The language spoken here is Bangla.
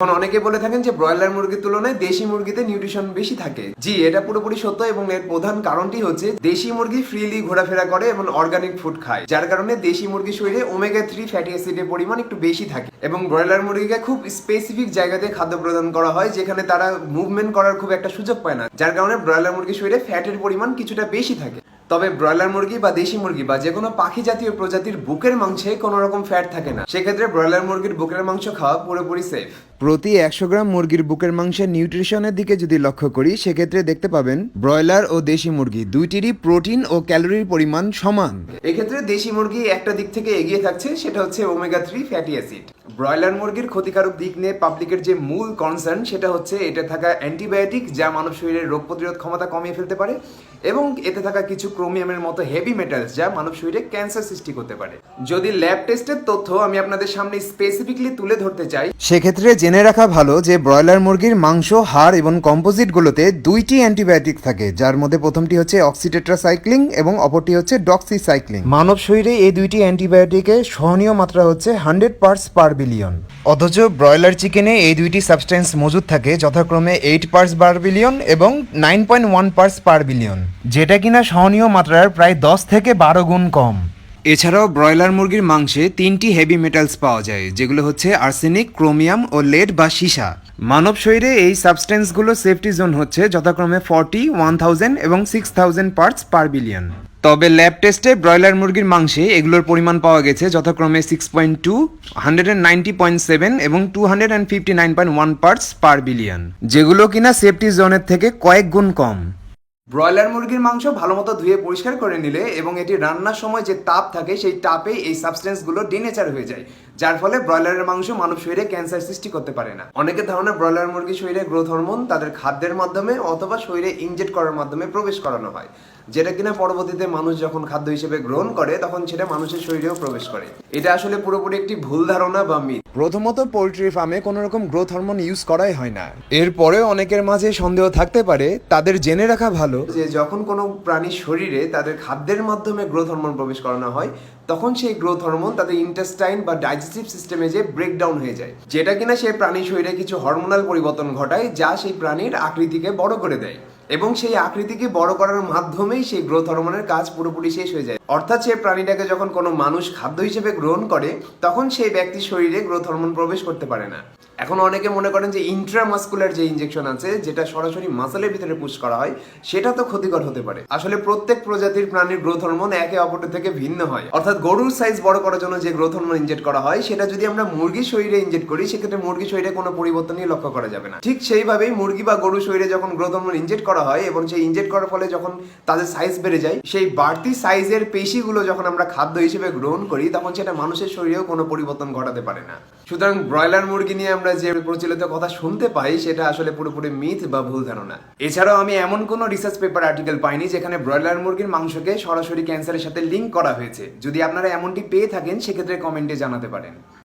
এখন অনেকে বলে থাকেন যে ব্রয়লার মুরগির তুলনায় দেশি মুরগিতে নিউট্রিশন বেশি থাকে। জি, এটা পুরোপুরি সত্য এবং এর প্রধান কারণটি হচ্ছে দেশি মুরগি ফ্রিলি ঘোরাফেরা করে এবং অর্গানিক ফুড খায়, যার কারণে দেশি মুরগির শরীরে ওমেগা থ্রি ফ্যাটি অ্যাসিডের পরিমাণ একটু বেশি থাকে এবং ব্রয়লার মুরগিকে খুব স্পেসিফিক জায়গাতে খাদ্য প্রদান করা হয় যেখানে তারা মুভমেন্ট করার খুব একটা সুযোগ পায় না, যার কারণে ব্রয়লার মুরগির শরীরে ফ্যাটের পরিমাণ কিছুটা বেশি থাকে। তবে ব্রয়লার মুরগি বা দেশি মুরগি বা যে কোনো পাখি জাতীয় প্রজাতির বুকের মাংসে কোনো রকম ফ্যাট থাকে না। সেক্ষেত্রে ব্রয়লার মুরগির বুকের মাংস খাওয়া পুরোপুরি সেফ প্রতি একশো গ্রাম মুরগির বুকের মাংসের নিউট্রিশনের দিকে যদি লক্ষ্য করি সেক্ষেত্রে দেখতে পাবেন ব্রয়লার ও দেশি মুরগি দুইটিরই প্রোটিন ও ক্যালোরির পরিমাণ সমান। এক্ষেত্রে দেশি মুরগি একটা দিক থেকে এগিয়ে থাকছে সেটা হচ্ছে omega three fatty acid broiler মুরগির ক্ষতিকারক দিক নিয়ে পাবলিকের যে মূল কনসার্ন সেটা হচ্ছে এটা থাকা অ্যান্টিবায়োটিক যা মানব শরীরের রোগ প্রতিরোধ ক্ষমতা কমিয়ে ফেলতে পারে। এবং এতে থাকা কিছু ক্রোমিয়ামের মতো হেভি মেটালস যা মানব শরীরে ক্যান্সার সৃষ্টি করতে পারে। যদি ল্যাব টেস্টের তথ্য আমি আপনাদের সামনে স্পেসিফিকলি তুলে ধরতে চাই সেক্ষেত্রে জেনে রাখা ভালো যে ব্রয়লার মুরগির মাংস হাড় এবং কম্পোজিটগুলোতে দুইটি অ্যান্টিবায়োটিক থাকে যার মধ্যে প্রথমটি হচ্ছে অক্সিটেট্রাসাইক্লিং এবং অপরটি হচ্ছে ডক্সিসাইক্লিং মানব শরীরে এই দুইটি অ্যান্টিবায়োটিকের সহনীয় মাত্রা হচ্ছে হান্ড্রেড পার্টস পার বিলিয়ন অথচ ব্রয়লার চিকেনে এই দুইটি সাবস্টেন্স মজুদ থাকে যথাক্রমে এইট পার্টস পার বিলিয়ন এবং nine point one parts per billion যেটা কিনা সহনীয় মাত্রার প্রায় দশ থেকে বারো গুণ কম। এছাড়াও ব্রয়লার মুরগির মাংসে তিনটি হেভি মেটালস পাওয়া যায়, যেগুলো হচ্ছে আর্সেনিক ক্রোমিয়াম ও লেড বা সীসা। মানব শরীরে এই সাবস্টেন্সগুলো সেফটি জোন হচ্ছে যথাক্রমে ফর্টি ওয়ান থাউজেন্ড এবং six thousand parts per billion তবে ল্যাব টেস্টে ব্রয়লার মুরগির মাংসে এগুলোর পরিমাণ পাওয়া গেছে যথাক্রমে six point two hundred and ninety point seven এবং two hundred and fifty nine point one parts per billion যেগুলো কিনা সেফটি জোনের থেকে কয়েক গুণ কম। ব্রয়লার মুরগির মাংস ভালো মতো ধুয়ে পরিষ্কার করে নিলে এবং এটি রান্নার সময় যে তাপ থাকে সেই তাপে এই সাবস্টেন্সগুলো ডিনেচার হয়ে যায়, যার ফলে ব্রয়লারের মাংস মানব শরীরে ক্যান্সার সৃষ্টি করতে পারে না। অনেকের ধারণা ব্রয়লার মুরগির শরীরে গ্রোথ হরমোন, তাদের খাদ্যের মাধ্যমে অথবা শরীরে ইনজেক্ট করার মাধ্যমে প্রবেশ করানো হয়, যেটা কিনা পরবর্তীতে মানুষ যখন খাদ্য হিসেবে গ্রহণ করে, তখন সেটা মানুষের শরীরেও প্রবেশ করে। এটা আসলে পুরোপুরি একটি ভুল ধারণা বা মিথ। প্রথমত, পোলট্রি ফার্মে কোনো রকম গ্রোথ হরমোন ইউজ করাই হয় না। এরপরেও অনেকের মাঝে সন্দেহ থাকতে পারে, তাদের জেনে রাখা ভালো যে যখন কোনো প্রাণীর শরীরে তাদের খাদ্যের মাধ্যমে গ্রোথ হরমোন প্রবেশ করানো হয়, তখন সেই গ্রোথ হরমোন তাদের ইন্টেস্টাইন বা ডাইজেস্টিভ সিস্টেমে যে ব্রেকডাউন হয়ে যায়। যেটা কিনা সেই প্রাণীর শরীরে কিছু হরমোনাল পরিবর্তন ঘটায়, যা সেই প্রাণীর আকৃতিকে বড় করে দেয়। এবং সেই আকৃতিকে বড় করার মাধ্যমেই সেই গ্রোথ হরমোনের কাজ পুরোপুরি শেষ হয়ে যায়। অর্থাৎ সেই প্রাণীটাকে যখন কোনো মানুষ খাদ্য হিসেবে গ্রহণ করে, তখন সেই ব্যক্তির শরীরে গ্রোথ হরমোন প্রবেশ করতে পারে না। এখন অনেকে মনে করেন যে ইন্ট্রামাস্কুলার যে ইঞ্জেকশন আছে, যেটা সরাসরি মাসেলের ভিতরে পুশ করা হয়, সেটা তো ক্ষতিকর হতে পারে। আসলে প্রত্যেক প্রজাতির প্রাণীর গ্রোথ হরমোন একে অপরের থেকে ভিন্ন হয়। অর্থাৎ গরুর সাইজ বড় করার জন্য যে গ্রোথ হরমোন ইনজেক্ট করা হয়, সেটা যদি আমরা মুরগির শরীরে ইনজেক্ট করি, সেক্ষেত্রে মুরগির শরীরে কোনো পরিবর্তনই লক্ষ্য করা যাবে না। ঠিক সেইভাবেই মুরগি বা গরুর শরীরে যখন গ্রোথ হরমোন ইনজেক্ট করা হয় এবং সেই ইনজেক্ট করার ফলে যখন তাদের সাইজ বেড়ে যায়, সেই বাড়তি সাইজের পেশিগুলো যখন আমরা খাদ্য হিসেবে গ্রহণ করি, তখন সেটা মানুষের শরীরেও কোনো পরিবর্তন ঘটাতে পারে না। সুতরাং ব্রয়লার মুরগি নিয়ে আমরা যে প্রচলিত কথা শুনতে পাই, সেটা আসলে পুরোপুরি মিথ বা ভুল ধারণা। এছাড়াও আমি এমন কোনো রিসার্চ পেপার আর্টিকেল পাইনি, যেখানে ব্রয়লার মুরগির মাংসকে সরাসরি ক্যান্সারের সাথে লিঙ্ক করা হয়েছে। যদি আপনারা এমনটি পেয়ে থাকেন, সেক্ষেত্রে কমেন্টে জানাতে পারেন।